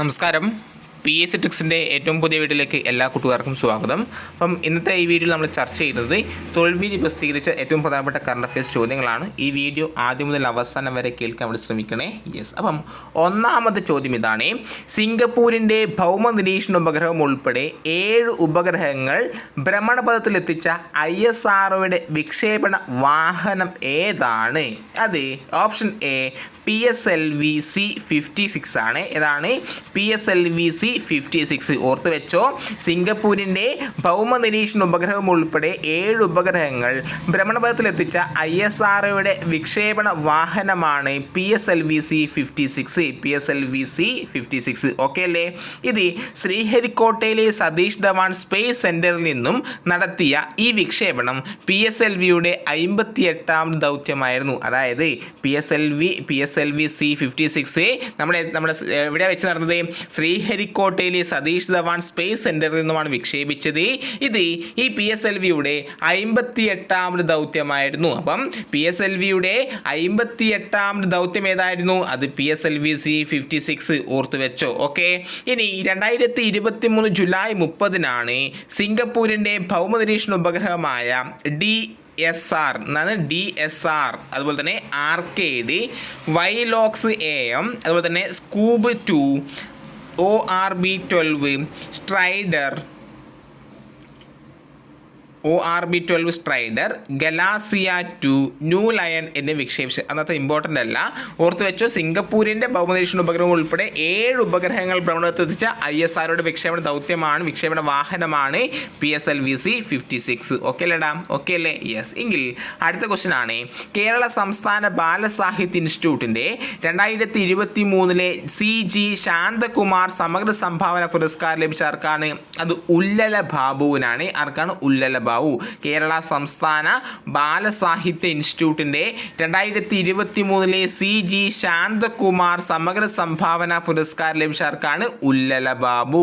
നമസ്കാരം. P S C ഏറ്റവും പുതിയ വീഡിയോയിലേക്ക് എല്ലാ കൂട്ടുകാർക്കും സ്വാഗതം. അപ്പം ഇന്നത്തെ ഈ വീഡിയോയിൽ നമ്മൾ ചർച്ച ചെയ്യുന്നത് തൊഴിൽവീതി പ്രസിദ്ധീകരിച്ച ഏറ്റവും പ്രധാനപ്പെട്ട കറണ്ട് അഫയേഴ്സ് ചോദ്യങ്ങളാണ്. ഈ വീഡിയോ ആദ്യം മുതൽ അവസാനം വരെ കേൾക്കാൻ വേണ്ടി ശ്രമിക്കണേ. യെസ് അപ്പം ഒന്നാമത്തെ ചോദ്യം ഇതാണ്. സിംഗപ്പൂരിന്റെ ഭൗമ നിരീക്ഷണ ഉപഗ്രഹം ഉൾപ്പെടെ ഏഴ് ഉപഗ്രഹങ്ങൾ ഭ്രമണപഥത്തിലെത്തിച്ച ഐ എസ് ആർഒയുടെ വിക്ഷേപണ വാഹനം ഏതാണ്? അതെ option A P S L V C fifty six ആണ്. ഏതാണ് P S L V C fifty six ഓർത്ത് വെച്ചോ സിംഗപ്പൂരിന്റെ ഭൗമ നിരീക്ഷണ ഉപഗ്രഹം ഉൾപ്പെടെ ഏഴ് ഉപഗ്രഹങ്ങൾ ഭ്രമണപഥത്തിലെത്തിച്ച ഐ എസ് ആർഒയുടെ വിക്ഷേപണ വാഹനമാണ് P S L V C fifty six P S L V C fifty six okay അല്ലേ? ഇത് ശ്രീഹരിക്കോട്ടയിലെ സതീഷ് ധവാൻ സ്പേസ് സെന്ററിൽ നിന്നും നടത്തിയ ഈ വിക്ഷേപണം പി എസ് എൽ വിയുടെ അമ്പത്തി എട്ടാം ദൗത്യമായിരുന്നു. അതായത് P S L V P S L V C fifty six നമ്മുടെ നമ്മുടെ എവിടെ വെച്ച് നടന്നത്? ശ്രീഹരിക്കോട്ടയിലെ സതീഷ് ധവാൻ സ്പേസ് സെന്ററിൽ നിന്നുമാണ് വിക്ഷേപിച്ചത്. ഇത് ഈ പി എസ് എൽ വിയുടെ അമ്പത്തി എട്ടാമത് ദൗത്യമായിരുന്നു. അപ്പം പി എസ് എൽ വിയുടെ അമ്പത്തി എട്ടാമത് ദൗത്യം ഏതായിരുന്നു? അത് P S L V C fifty six ഓർത്ത് വെച്ചോ. ഓക്കെ? ഇനി രണ്ടായിരത്തി ഇരുപത്തി മൂന്ന് ജൂലൈ മുപ്പതിനാണ് സിംഗപ്പൂരിന്റെ ഭൗമനിരീക്ഷണ ഉപഗ്രഹമായ ഡി എസ് ആർ എന്നാണ് ഡി എസ് ആർ അതുപോലെ തന്നെ ആർക്കേഡ് വൈലോക്സ് എ എം അതുപോലെ തന്നെ Scoob two O R B twelve Strider O R B twelve Strider Galassia two Nu Lion എന്നിവ വിക്ഷേപിച്ച്. അന്നത്തെ ഇമ്പോർട്ടന്റ് അല്ല. ഓർത്ത് വെച്ചോ സിംഗപ്പൂരിന്റെ ഭൗമനിരീക്ഷണ ഉപഗ്രഹം ഉൾപ്പെടെ ഏഴ് ഉപഗ്രഹങ്ങൾ ഭ്രമണത്തെത്തിച്ച ഐ എസ് ആറോയുടെ വിക്ഷേപണ ദൗത്യമാണ് വിക്ഷേപണ വാഹനമാണ് P S L V C fifty six okay അല്ലേടാ? ഓക്കെ അല്ലേ? യെസ് എങ്കിൽ അടുത്ത ക്വസ്റ്റ്യൻ ആണ്. കേരള സംസ്ഥാന ബാലസാഹിത്യ ഇൻസ്റ്റിറ്റ്യൂട്ടിന്റെ രണ്ടായിരത്തി ഇരുപത്തി മൂന്നിലെ സി ജി ശാന്തകുമാർ സമഗ്ര സംഭാവന പുരസ്കാരം ലഭിച്ച ആർക്കാണ്? അത് ഉല്ലല ബാബുവിനാണ്. ആർക്കാണ്? ഉല്ലല ബാബു. കേരള സംസ്ഥാന ബാലസാഹിത്യ ഇൻസ്റ്റിറ്റ്യൂട്ടിന്റെ രണ്ടായിരത്തി ഇരുപത്തി മൂന്നിലെ സി ജി ശാന്തകുമാർ സമഗ്ര സംഭാവന പുരസ്കാരം ലഭിച്ചവർക്കാണ് ഉല്ലല ബാബു.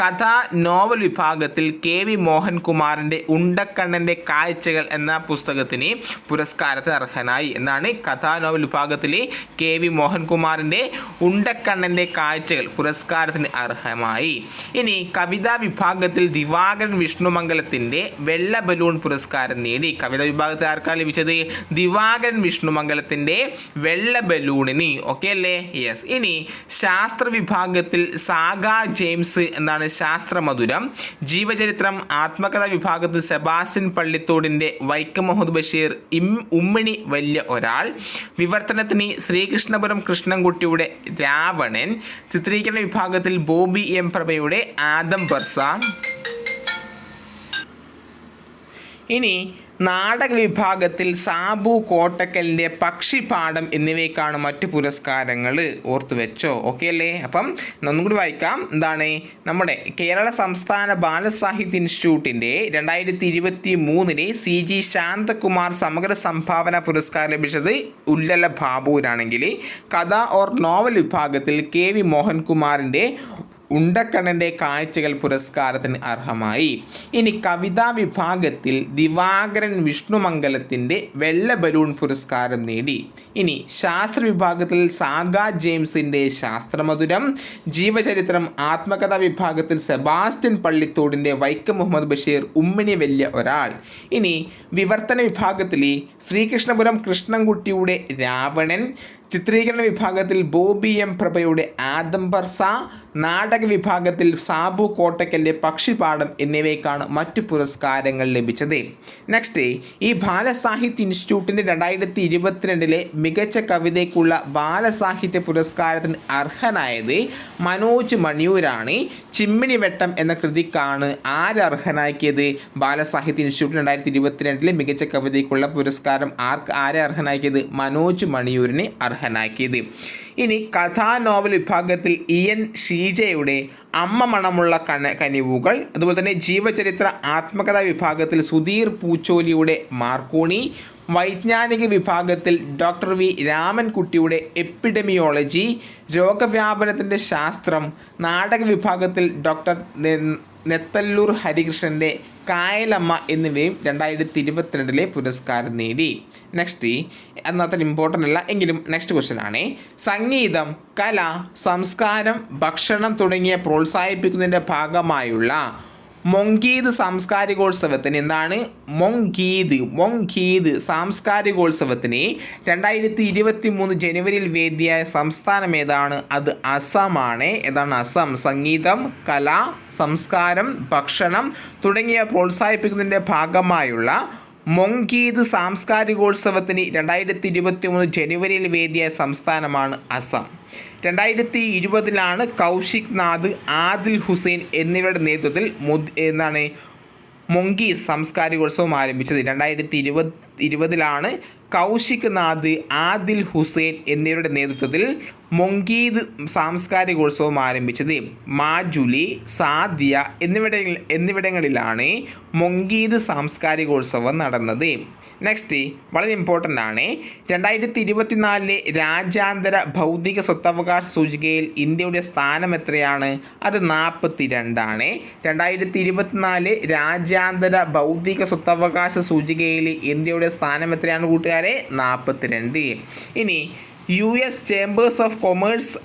കഥ നോവൽ വിഭാഗത്തിൽ കെ വി മോഹൻകുമാറിന്റെ ഉണ്ടക്കണ്ണന്റെ കാഴ്ചകൾ എന്ന പുസ്തകത്തിന് പുരസ്കാരത്തിന് അർഹനായി എന്നാണ് കഥാ നോവൽ വിഭാഗത്തിലെ കെ വി മോഹൻകുമാറിന്റെ ഉണ്ടക്കണ്ണന്റെ കാഴ്ചകൾ പുരസ്കാരത്തിന് അർഹമായി. ഇനി കവിതാ വിഭാഗത്തിൽ ദിവാകരൻ വിഷ്ണുമംഗലത്തിന്റെ വെള്ള ബലൂൺ പുരസ്കാരം നേടി. കവിത വിഭാഗത്തിൽ ആർക്കാണ് ലഭിച്ചത്? ദിവാകരൻ വിഷ്ണുമംഗലത്തിന്റെ വെള്ള ബലൂണിന്. ഓക്കെ അല്ലേ? യെസ് ഇനി ശാസ്ത്ര വിഭാഗത്തിൽ സാഗ ജെയിംസ് എന്നാണ് ശാസ്ത്രമധുരം. ജീവചരിത്രം ആത്മകഥ വിഭാഗത്തിൽ സെബാസ്റ്റ്യൻ പള്ളിത്തോടിന്റെ വൈക്കം മുഹമ്മദ് ബഷീർ ഇം ഉമ്മിണി വലിയ ഒരാൾ. വിവർത്തനത്തിന് ശ്രീകൃഷ്ണപുരം കൃഷ്ണൻകുട്ടിയുടെ രാവണൻ. ചിത്രീകരണ വിഭാഗത്തിൽ ബോബി എം പ്രഭയുടെ ആദം ബർസ. ഇനി നാടക വിഭാഗത്തിൽ സാബു കോട്ടക്കലിന്റെ പക്ഷിപാഠം എന്നിവയ്ക്കാണ് മറ്റു പുരസ്കാരങ്ങൾ ഓർത്തു വെച്ചോ? ഓക്കെ അല്ലേ? അപ്പം ഒന്നും കൂടി വായിക്കാം. എന്താണ്? നമ്മുടെ കേരള സംസ്ഥാന ബാലസാഹിത്യ ഇൻസ്റ്റിറ്റ്യൂട്ടിന്റെ രണ്ടായിരത്തി ഇരുപത്തി മൂന്നിലെ സി ജി ശാന്തകുമാർ സമഗ്ര സംഭാവന പുരസ്കാരം ലഭിച്ചത് ഉല്ലല ബാബുവിനാണെങ്കിൽ കഥ ഓർ നോവൽ വിഭാഗത്തിൽ കെ വി മോഹൻകുമാറിന്റെ ഉണ്ടക്കണ്ണന്റെ കാഴ്ചകൾ പുരസ്കാരത്തിന് അർഹമായി. ഇനി കവിതാ വിഭാഗത്തിൽ ദിവാകരൻ വിഷ്ണുമംഗലത്തിന്റെ വെള്ള ബലൂൺ പുരസ്കാരം നേടി. ഇനി ശാസ്ത്ര വിഭാഗത്തിൽ സാഗ ജെയിംസിന്റെ ശാസ്ത്രമധുരം. ജീവചരിത്രം ആത്മകഥാ വിഭാഗത്തിൽ സെബാസ്റ്റ്യൻ പള്ളിത്തോടിന്റെ വൈക്കം മുഹമ്മദ് ബഷീർ ഉമ്മിണി വലിയ ഒരാൾ. ഇനി വിവർത്തന വിഭാഗത്തിൽ ശ്രീകൃഷ്ണപുരം കൃഷ്ണൻകുട്ടിയുടെ രാവണൻ. ചിത്രീകരണ വിഭാഗത്തിൽ ബോബി എം പ്രഭയുടെ ആദം ബർസ നാടക വിഭാഗത്തിൽ സാബു കോട്ടക്കലിന്റെ പക്ഷിപാഠം എന്നിവയ്ക്കാണ് മറ്റു പുരസ്കാരങ്ങൾ ലഭിച്ചത്. നെക്സ്റ്റ് ഈ ബാലസാഹിത്യ ഇൻസ്റ്റിറ്റ്യൂട്ടിന്റെ രണ്ടായിരത്തി ഇരുപത്തിരണ്ടിലെ മികച്ച കവിതയ്ക്കുള്ള ബാലസാഹിത്യ പുരസ്കാരത്തിന് അർഹനായത് മനോജ് മണിയൂരാണ്. ചിമ്മിണി വെട്ടം എന്ന കൃതിക്കാണ് ആരർഹനാക്കിയത്. ബാലസാഹിത്യ ഇൻസ്റ്റിറ്റ്യൂട്ട് രണ്ടായിരത്തി ഇരുപത്തിരണ്ടിലെ മികച്ച കവിതയ്ക്കുള്ള പുരസ്കാരം ആർക്ക് ആരെ അർഹനാക്കിയത്? മനോജ് മണിയൂരിനെ അർഹനാക്കിയത്. ഇനി കഥാനോവൽ വിഭാഗത്തിൽ ഇ എൻ ഷീജയുടെ അമ്മ മണമുള്ള കന കനിവുകൾ അതുപോലെ തന്നെ ജീവചരിത്ര ആത്മകഥാ വിഭാഗത്തിൽ സുധീർ പൂച്ചോലിയുടെ മാർക്കോണി വൈജ്ഞാനിക വിഭാഗത്തിൽ ഡോക്ടർ വി രാമൻകുട്ടിയുടെ എപ്പിഡമിയോളജി രോഗവ്യാപനത്തിന്റെ ശാസ്ത്രം നാടക വിഭാഗത്തിൽ ഡോക്ടർ നെത്തല്ലൂർ ഹരികൃഷ്ണന്റെ കായലമ്മ എന്നിവയും രണ്ടായിരത്തി ഇരുപത്തിരണ്ടിലെ പുരസ്കാരം നേടി. നെക്സ്റ്റ് അന്നത്ര ഇമ്പോർട്ടന്റ് അല്ല എങ്കിലും നെക്സ്റ്റ് ക്വസ്റ്റ്യൻ ആണ്. സംഗീതം കല സംസ്കാരം ഭക്ഷണം തുടങ്ങിയ പ്രോത്സാഹിപ്പിക്കുന്നതിന്റെ ഭാഗമായുള്ള മൊങ്കീത് സാംസ്കാരികോത്സവത്തിന് എന്താണ്? മൊങ്കീത് മൊങ്കീത് സാംസ്കാരികോത്സവത്തിന് രണ്ടായിരത്തി ഇരുപത്തി മൂന്ന് ജനുവരിയിൽ വേദിയായ സംസ്ഥാനം ഏതാണ്? അത് അസമാണ്. ഏതാണ്? അസം. സംഗീതം കല സംസ്കാരം ഭക്ഷണം തുടങ്ങിയ പ്രോത്സാഹിപ്പിക്കുന്നതിന്റെ ഭാഗമായുള്ള മൊങ്കീത് സാംസ്കാരികോത്സവത്തിന് രണ്ടായിരത്തി ഇരുപത്തി മൂന്ന് ജനുവരിയിൽ വേദിയായ സംസ്ഥാനമാണ് അസം. രണ്ടായിരത്തി ഇരുപതിലാണ് കൗശിക് നാഥ് ആദിൽ ഹുസൈൻ എന്നിവരുടെ നേതൃത്വത്തിൽ മുദ് എന്താണ് മൊങ്കി സാംസ്കാരികോത്സവം ആരംഭിച്ചത്. രണ്ടായിരത്തി ഇരുപത് ഇരുപതിലാണ് കൗശിക് നാഥ് ആദിൽ ഹുസൈൻ എന്നിവരുടെ നേതൃത്വത്തിൽ മൊങ്കീദ് സാംസ്കാരികോത്സവം ആരംഭിച്ചത്. മാജുലി സാദിയ എന്നിവിട എന്നിവിടങ്ങളിലാണ് മൊങ്കീദ് സാംസ്കാരികോത്സവം നടന്നത്. നെക്സ്റ്റ് വളരെ ഇമ്പോർട്ടന്റ് ആണ്. രണ്ടായിരത്തി ഇരുപത്തിനാലിലെ രാജ്യാന്തര ഭൗതിക സ്വത്തവകാശ സൂചികയിൽ ഇന്ത്യയുടെ സ്ഥാനം എത്രയാണ്? അത് നാൽപ്പത്തി രണ്ടാണ് രണ്ടായിരത്തി ഇരുപത്തിനാല് രാജ്യാന്തര ഭൗതിക സ്വത്തവകാശ സൂചികയിൽ ഇന്ത്യയുടെ സ്ഥാനം എത്രയാണ് കൂട്ടുകാരെ? നാൽപ്പത്തിരണ്ട് ഇനി U S chambers of commerce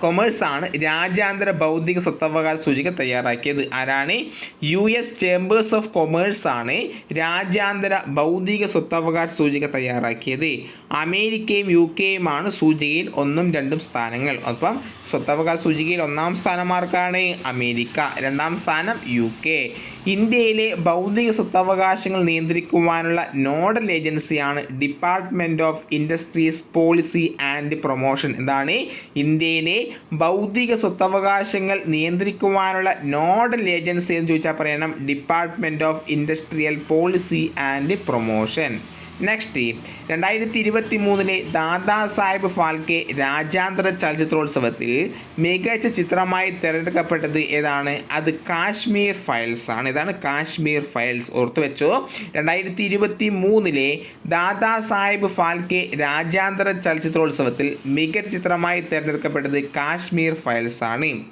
commerce ആണ് രാജ്യാന്തര ബൗദ്ധിക സ്വത്തവകാശ സൂചിക തയ്യാറാക്കിയത്. ആരാണ്? U S chambers of commerce ആണ് രാജ്യാന്തര ബൗദ്ധിക സ്വത്തവകാശ സൂചിക തയ്യാറാക്കിയത്. അമേരിക്കയും യു കെയുമാണ് സൂചികയിൽ ഒന്നും രണ്ടും സ്ഥാനങ്ങൾ. അപ്പം സ്വത്തവകാശ സൂചികയിൽ ഒന്നാം സ്ഥാനമാർക്കാണ് അമേരിക്ക. രണ്ടാം സ്ഥാനം യു കെ ഇന്ത്യയിലെ ബൗദ്ധിക സ്വത്തവകാശങ്ങൾ നിയന്ത്രിക്കുവാനുള്ള നോഡൽ ഏജൻസിയാണ് department of industries policy and promotion എന്താണ് ഇന്ത്യയിലെ ബൗദ്ധിക സ്വത്തവകാശങ്ങൾ നിയന്ത്രിക്കുവാനുള്ള നോഡൽ ഏജൻസി എന്ന് ചോദിച്ചാൽ പറയണം department of industrial policy and promotion next രണ്ടായിരത്തി ഇരുപത്തി മൂന്നിലെ ദാദാ സാഹിബ് ഫാൽക്കെ രാജ്യാന്തര ചലച്ചിത്രോത്സവത്തിൽ മികച്ച ചിത്രമായി തിരഞ്ഞെടുക്കപ്പെട്ടത് ഏതാണ്? അത് കാശ്മീർ ഫയൽസ് ആണ്. ഇതാണ് കാശ്മീർ ഫയൽസ്. ഓർത്തു വെച്ചോ. രണ്ടായിരത്തി ഇരുപത്തി മൂന്നിലെ ദാദാ സാഹിബ് ഫാൽക്കെ രാജ്യാന്തര ചലച്ചിത്രോത്സവത്തിൽ മികച്ച ചിത്രമായി തിരഞ്ഞെടുക്കപ്പെട്ടത് കാശ്മീർ ഫയൽസ് ആണ്.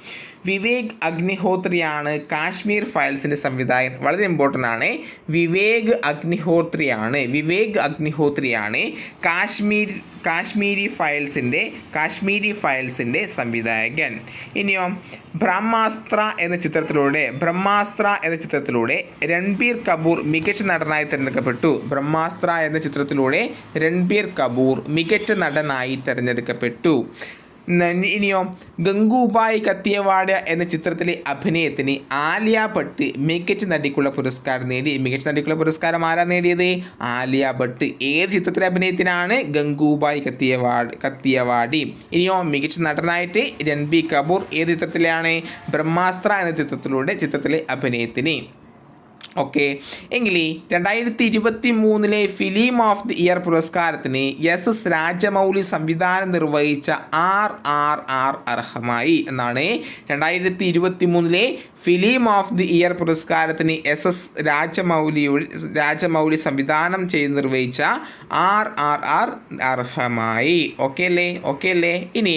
വിവേക് അഗ്നിഹോത്രിയാണ് കാശ്മീർ ഫയൽസിന്റെ സംവിധായകൻ. വളരെ ഇമ്പോർട്ടന്റ് ആണ്. വിവേക് അഗ്നിഹോത്രിയാണ്. വിവേക് അഗ്നിഹോത്രിയാണ് കാശ്മീർ കാശ്മീരി ഫയൽസിന്റെ കാശ്മീരി ഫയൽസിന്റെ സംവിധായകൻ. ഇനിയോ ബ്രഹ്മാസ്ത്ര എന്ന ചിത്രത്തിലൂടെ ബ്രഹ്മാസ്ത്ര എന്ന ചിത്രത്തിലൂടെ രൺബീർ കപൂർ മികച്ച നടനായി തിരഞ്ഞെടുക്കപ്പെട്ടു. ബ്രഹ്മാസ്ത്ര എന്ന ചിത്രത്തിലൂടെ രൺബീർ കപൂർ മികച്ച നടനായി തിരഞ്ഞെടുക്കപ്പെട്ടു. ഇനിയോ ഗംഗൂബായി കത്തിയവാട എന്ന ചിത്രത്തിലെ അഭിനയത്തിന് ആലിയ ഭട്ട് മികച്ച നടിക്കുള്ള പുരസ്കാരം നേടി. മികച്ച നടിക്കുള്ള പുരസ്കാരം ആരാ നേടിയത്? ആലിയ ഭട്ട്. ഏത് ചിത്രത്തിലെ അഭിനയത്തിനാണ് ഗംഗൂബായി കത്തിയവാട് കത്തിയവാടി? ഇനിയോ മികച്ച നടനായിട്ട് രൺബീർ കപൂർ ഏത് ചിത്രത്തിലാണ്? ബ്രഹ്മാസ്ത്ര എന്ന ചിത്രത്തിലൂടെ ചിത്രത്തിലെ അഭിനയത്തിന്. ഓക്കെ. എങ്കിൽ രണ്ടായിരത്തി ഇരുപത്തി മൂന്നിലെ ഫിലിം ഓഫ് ദി ഇയർ പുരസ്കാരത്തിന് എസ് എസ് രാജമൗലി സംവിധാനം നിർവഹിച്ച ആർ ആർ ആർ അർഹമായി എന്നാണ് രണ്ടായിരത്തി ഇരുപത്തി മൂന്നിലെ ഫിലിം ഓഫ് ദി ഇയർ പുരസ്കാരത്തിന് എസ് എസ് രാജമൗലിയുടെ രാജമൗലി സംവിധാനം ചെയ്ത് നിർവഹിച്ച ആർ ആർ ആർ അർഹമായി. ഓക്കെ അല്ലേ ഓക്കെ അല്ലേ ഇനി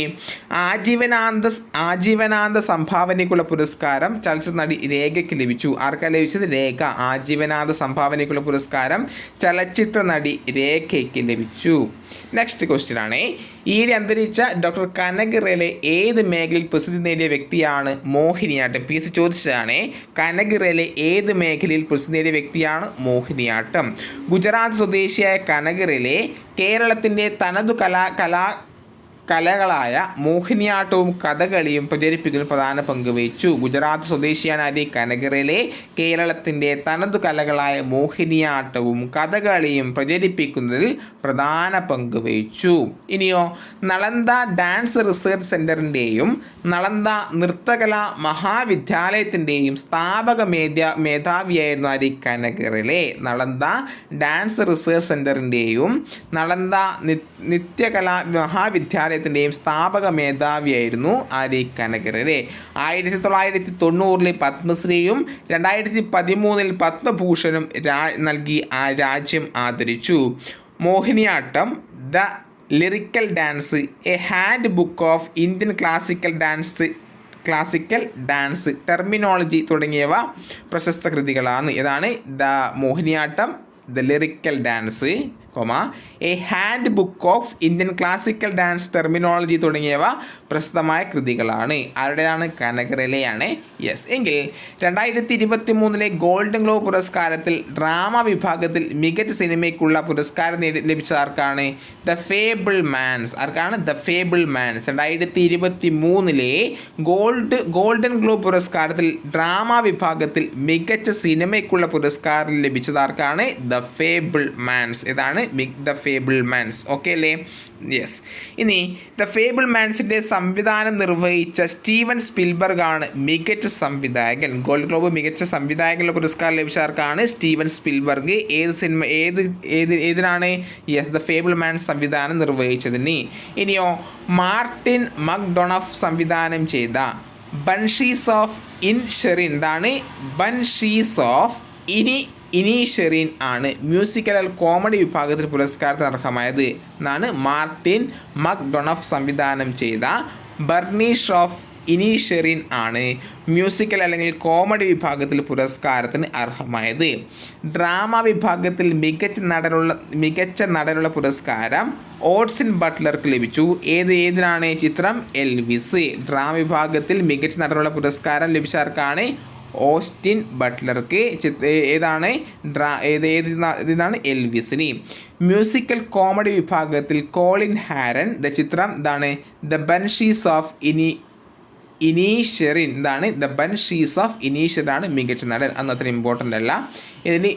ആജീവനാന്ത ആജീവനാന്ത സംഭാവനയ്ക്കുള്ള പുരസ്കാരം ചലച്ചിത്ര നടി രേഖയ്ക്ക് ലഭിച്ചു. ആർക്കാ ലഭിച്ചത്? രേഖ. ആജീവനാന്ത സംഭാവനയ്ക്കുള്ള പുരസ്കാരം ചലച്ചിത്ര നടി രേഖയ്ക്ക് ലഭിച്ചു. നെക്സ്റ്റ് ക്വസ്റ്റ്യൻ ആണ്. ഈയിടെ അന്തരിച്ച ഡോക്ടർ കനക് റേലെ ഏത് മേഖലയിൽ പ്രസിദ്ധി നേടിയ വ്യക്തിയാണ് മോഹിനിയാട്ടം? പി സി ചോദിച്ചതാണ്. കനക് റേലെ ഏത് മേഖലയിൽ പ്രസിദ്ധി നേടിയ വ്യക്തിയാണ് മോഹിനിയാട്ടം? ഗുജറാത്ത് സ്വദേശിയായ കനക് റേലെ കേരളത്തിന്റെ തനതു കലാ കലാ കലകളായ മോഹിനിയാട്ടവും കഥകളിയും പ്രചരിപ്പിക്കുന്നതിൽ പ്രധാന പങ്ക് വഹിച്ചു. ഗുജറാത്ത് സ്വദേശിയാണ് ആര് കനകറിലെ കേരളത്തിന്റെ തനതു കലകളായ മോഹിനിയാട്ടവും കഥകളിയും പ്രചരിപ്പിക്കുന്നതിൽ പ്രധാന പങ്ക് വഹിച്ചു. ഇനിയോ നളന്ദ ഡാൻസ് റിസർച്ച് സെന്ററിന്റെയും നളന്ദ നൃത്തകലാ മഹാവിദ്യാലയത്തിന്റെയും സ്ഥാപക മേധ മേധാവിയായിരുന്നു അരി കനകറിലെ നളന്ദ ഡാൻസ് റിസർച്ച് സെന്ററിന്റെയും നളന്ദ നിത്യകലാ നിത്യകലാ മഹാവിദ്യാലയത്തിന്റെയും സ്ഥാപക മേധാവിയായിരുന്നു ആര് കനകരരെ ആയിരത്തി തൊള്ളായിരത്തി തൊണ്ണൂറിൽ പത്മശ്രീയും രണ്ടായിരത്തി പതിമൂന്നിൽ പത്മഭൂഷണും രാ നൽകി ആ രാജ്യം ആദരിച്ചു. Mohiniyattam the lyrical dance a handbook of Indian classical dance classical dance terminology തുടങ്ങിയവ പ്രശസ്ത കൃതികളാണ്. ഇതാണ് the Mohiniyattam the lyrical dance. Comma a handbook of Indian classical dance terminology തുടങ്ങിയവ പ്രസിദ്ധമായ കൃതികളാണ്. ആരുടേതാണ്? കനകരലയാണ് യെസ് എങ്കിൽ രണ്ടായിരത്തി ഇരുപത്തി മൂന്നിലെ ഗോൾഡൻ ഗ്ലോബ് പുരസ്കാരത്തിൽ ഡ്രാമ വിഭാഗത്തിൽ മികച്ച സിനിമയ്ക്കുള്ള പുരസ്കാരം നേടി ലഭിച്ച ആർക്കാണ്? ദ ഫേബിൾ മാൻസ് ആർക്കാണ്? ദ ഫേബിൾ മാൻസ് രണ്ടായിരത്തി ഇരുപത്തി മൂന്നിലെ ഗോൾഡ് ഗോൾഡൻ ഗ്ലോബ് പുരസ്കാരത്തിൽ ഡ്രാമ വിഭാഗത്തിൽ മികച്ച സിനിമയ്ക്കുള്ള പുരസ്കാരം ലഭിച്ചത് ആർക്കാണ്? ദ ഫേബിൾ മാൻസ് ഇതാണ് ദ ഫേബിൾ മാൻസ് ഓക്കെ അല്ലേ യെസ് ഇനി ദ ഫേബിൾ മാൻസിന്റെ സംവിധാനം നിർവഹിച്ച സ്റ്റീവൻ സ്പിൽബർഗ് ആണ് മികച്ച സംവിധായകൻ. ഗോൾഡ് ഗ്ലോബ് മികച്ച സംവിധായകനുള്ള പുരസ്കാരം ലഭിച്ച ആർക്കാണ്? Steven Spielberg. ഏത് സിനിമ ഏത് ഏത് ഏതിനാണ്? യെസ് ദ ഫേബിൾ മാൻ സംവിധാനം നിർവഹിച്ചതിന് ഇനിയോ മാർട്ടിൻ മക്ഡൊണഫ് സംവിധാനം ചെയ്ത ബൺഷീസ് ഓഫ് ഇൻ ഷെറിൻ ഇതാണ് ബൺഷീസ് ഓഫ് ഇനി ഇനീഷെറിൻ ആണ് മ്യൂസിക്കൽ കോമഡി വിഭാഗത്തിൽ പുരസ്കാരത്തിന് അർഹമായത് എന്നാണ് മാർട്ടിൻ മക്ഡൊണഫ് സംവിധാനം ചെയ്ത ബർണീഷ് ഓഫ് ഇനീഷെറിൻ ആണ് മ്യൂസിക്കൽ അല്ലെങ്കിൽ കോമഡി വിഭാഗത്തിൽ പുരസ്കാരത്തിന് അർഹമായത്. ഡ്രാമ വിഭാഗത്തിൽ മികച്ച നടനുള്ള മികച്ച നടനുള്ള പുരസ്കാരം ഓട്സിൻ ബട്ട്ലർക്ക് ലഭിച്ചു. ഏത് ഏതിനാണ് ചിത്രം? എൽവിസ്. ഡ്രാമ വിഭാഗത്തിൽ മികച്ച നടനുള്ള പുരസ്കാരം ലഭിച്ചവർക്കാണ് ഓസ്റ്റിൻ ബട്ട്ലർക്ക് ഏതാണ്? ഡ്രാ ഏത് ഏത് ഇതാണ് എൽവിസിന്. മ്യൂസിക്കൽ കോമഡി വിഭാഗത്തിൽ കോളിൻ ഹാരൻ ദ ചിത്രം ഇതാണ് ദ ബൻഷീസ് ഓഫ് ഇനി ഇനീഷ്യറിൻ. ഇതാണ് ദ ബൻഷീസ് ഓഫ് ഇനീഷ്യറാണ് മികച്ച നടൻ. അന്നത്ര ഇമ്പോർട്ടന്റ് അല്ല. ഇതിന്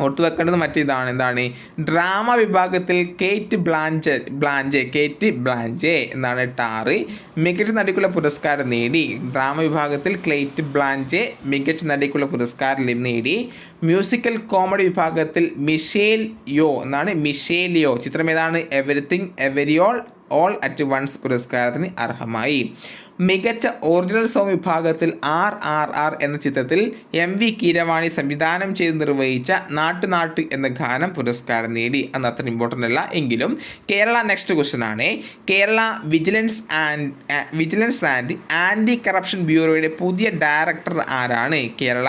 ഓർത്തു വെക്കേണ്ടത് മറ്റേതാണ്. എന്താണ്? ഡ്രാമ വിഭാഗത്തിൽ കേറ്റ് ബ്ലാഞ്ച് ബ്ലാഞ്ചെ കേറ്റ് ബ്ലാഞ്ചെ എന്നാണ് ടാറ്. മികച്ച നടിക്കുള്ള പുരസ്കാരം നേടി. ഡ്രാമ വിഭാഗത്തിൽ ക്ലേറ്റ് ബ്ലാഞ്ചെ മികച്ച നടിക്കുള്ള പുരസ്കാരം നേടി. മ്യൂസിക്കൽ കോമഡി വിഭാഗത്തിൽ മിഷേൽ യോ എന്നാണ് മിഷേൽ യോ. ചിത്രം ഏതാണ്? Everything everywhere all at once പുരസ്കാരത്തിന് അർഹമായി. മികച്ച ഒറിജിനൽ സോങ് വിഭാഗത്തിൽ ആർ ആർ ആർ എന്ന ചിത്രത്തിൽ എം വി കീരവാണി സംവിധാനം ചെയ്ത് നിർവഹിച്ച നാട്ടു നാട്ട് എന്ന ഗാനം പുരസ്കാരം നേടി. അന്ന് അത്ര ഇമ്പോർട്ടന്റ് അല്ല. എങ്കിലും കേരള നെക്സ്റ്റ് ക്വസ്റ്റൻ ആണ്. Kerala vigilance and vigilance and anti corruption ബ്യൂറോയുടെ പുതിയ ഡയറക്ടർ ആരാണ്? Kerala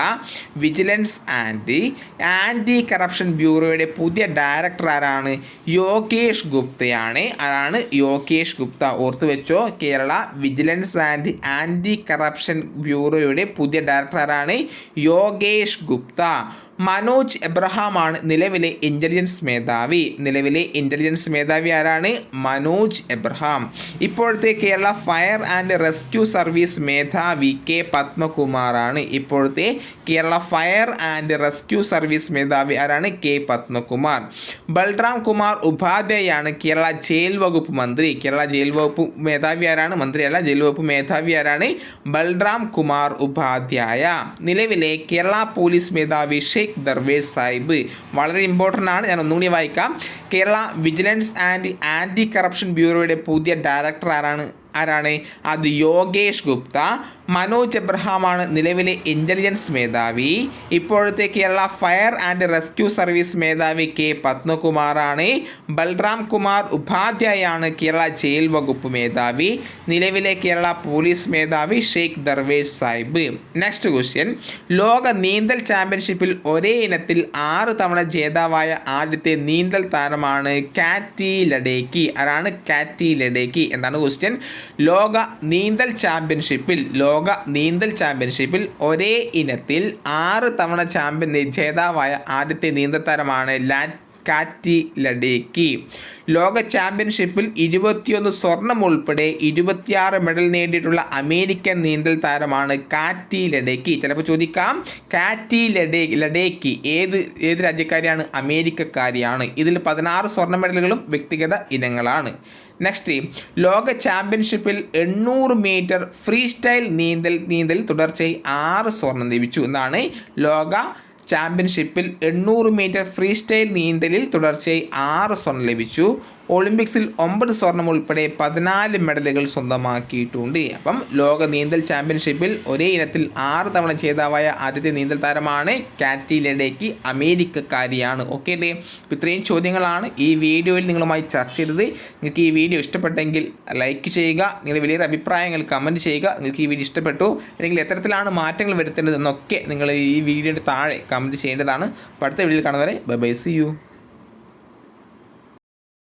vigilance and anti corruption ബ്യൂറോയുടെ പുതിയ ഡയറക്ടർ ആരാണ്? യോഗേഷ് ഗുപ്തയാണ്. ആരാണ്? യോഗേഷ് ഗുപ്ത. ഓർത്തു വെച്ചോ. Kerala vigilance and anti corruption ബ്യൂറോയുടെ പുതിയ ഡയറക്ടറാണ് യോഗേഷ് ഗുപ്ത. മനോജ് എബ്രഹാമാണ് നിലവിലെ ഇന്റലിജൻസ് മേധാവി. നിലവിലെ ഇന്റലിജൻസ് മേധാവി ആരാണ്? മനോജ് എബ്രഹാം. ഇപ്പോഴത്തെ Kerala fire and rescue service മേധാവി കെ പത്മകുമാറാണ്. ഇപ്പോഴത്തെ Kerala fire and rescue service മേധാവി ആരാണ്? കെ പത്മകുമാർ. ബൽറാം കുമാർ ഉപാധ്യായാണ് കേരള ജയിൽ വകുപ്പ് മന്ത്രി. കേരള ജയിൽ വകുപ്പ് മേധാവി ആരാണ്? മന്ത്രിയല്ല ജയിൽ വകുപ്പ് മേധാവി ആരാണ്? ബൽറാം കുമാർ ഉപാധ്യായ. നിലവിലെ കേരള പോലീസ് മേധാവി ഷെയ്ഖ് ദർവേഷ് സാഹിബ്. വളരെ ഇമ്പോർട്ടന്റ് ആണ്. ഞാൻ ഒന്നുകൂടി വായിക്കാം. Kerala vigilance and anti corruption ബ്യൂറോയുടെ പുതിയ ഡയറക്ടർ ആരാണ്? ആരാണ്? അത് യോഗേഷ് ഗുപ്ത. മനോജ് എബ്രഹാമാണ് നിലവിലെ ഇന്റലിജൻസ് മേധാവി. ഇപ്പോഴത്തെ Kerala fire and rescue service മേധാവി കെ പത്മകുമാറാണ്. ബൽറാം കുമാർ ഉപാധ്യായാണ് കേരള ജയിൽ വകുപ്പ് മേധാവി. നിലവിലെ കേരള പോലീസ് മേധാവി ഷെയ്ഖ് ദർവേഷ് സാഹിബ്. നെക്സ്റ്റ് ക്വസ്റ്റ്യൻ ലോക നീന്തൽ ചാമ്പ്യൻഷിപ്പിൽ ഒരേ ഇനത്തിൽ ആറ് തവണ ജേതാവായ ആദ്യത്തെ നീന്തൽ താരമാണ് കാറ്റി ലഡേക്കി. ആരാണ് കാറ്റി ലഡേക്കി? എന്താണ് ക്വസ്റ്റ്യൻ ലോക നീന്തൽ ചാമ്പ്യൻഷിപ്പിൽ ലോക നീന്തൽ ചാമ്പ്യൻഷിപ്പിൽ ഒരേ ഇനത്തിൽ ആറ് തവണ ചാമ്പ്യൻ ജേതാവായ ആദ്യത്തെ നീന്തൽ താരമാണ് ലാറ്റ് കാറ്റി ലഡേക്കി. ലോക ചാമ്പ്യൻഷിപ്പിൽ ഇരുപത്തിയൊന്ന് സ്വർണം ഉൾപ്പെടെ ഇരുപത്തിയാറ് മെഡൽ നേടിയിട്ടുള്ള അമേരിക്കൻ നീന്തൽ താരമാണ് കാറ്റി ലഡേക്കി. ചിലപ്പോൾ ചോദിക്കാം കാറ്റി ലഡേ ലഡേക്കി ഏത് ഏത് രാജ്യക്കാരിയാണ് അമേരിക്കക്കാരിയാണ്? ഇതിൽ പതിനാറ് സ്വർണ മെഡലുകളും വ്യക്തിഗത ഇനങ്ങളാണ്. നെക്സ്റ്റ് ലോക ചാമ്പ്യൻഷിപ്പിൽ എണ്ണൂറ് മീറ്റർ ഫ്രീ സ്റ്റൈൽ നീന്തൽ നീന്തൽ തുടർച്ചയായി ആറ് സ്വർണം ലഭിച്ചു. എന്നാണ് ലോക ചാമ്പ്യൻഷിപ്പിൽ എണ്ണൂറ് മീറ്റർ ഫ്രീ സ്റ്റൈൽ നീന്തലിൽ തുടർച്ചയായി ആറ് സ്വർണം ലഭിച്ചു. ഒളിമ്പിക്സിൽ ഒമ്പത് സ്വർണം ഉൾപ്പെടെ പതിനാല് മെഡലുകൾ സ്വന്തമാക്കിയിട്ടുണ്ട്. അപ്പം ലോക നീന്തൽ ചാമ്പ്യൻഷിപ്പിൽ ഒരേ ഇനത്തിൽ ആറ് തവണ ജേതാവായ ആദ്യത്തെ നീന്തൽ താരമാണ് കാറ്റി ലഡേക്ക് അമേരിക്കക്കാരിയാണ്. ഓക്കെ അല്ലേ? ഇത്രയും ചോദ്യങ്ങളാണ് ഈ വീഡിയോയിൽ നിങ്ങളുമായി ചർച്ച ചെയ്തത്. നിങ്ങൾക്ക് ഈ വീഡിയോ ഇഷ്ടപ്പെട്ടെങ്കിൽ ലൈക്ക് ചെയ്യുക നിങ്ങളുടെ വലിയൊരു അഭിപ്രായങ്ങൾ കമന്റ് ചെയ്യുക. നിങ്ങൾക്ക് ഈ വീഡിയോ ഇഷ്ടപ്പെട്ടു അല്ലെങ്കിൽ എത്തരത്തിലാണ് മാറ്റങ്ങൾ വരുത്തേണ്ടതെന്നൊക്കെ നിങ്ങൾ ഈ വീഡിയോയുടെ താഴെ കമന്റ് ചെയ്യേണ്ടതാണ്. അടുത്ത വീഡിയോയിൽ കാണുന്നവരെ ബൈ ബൈ സി യു.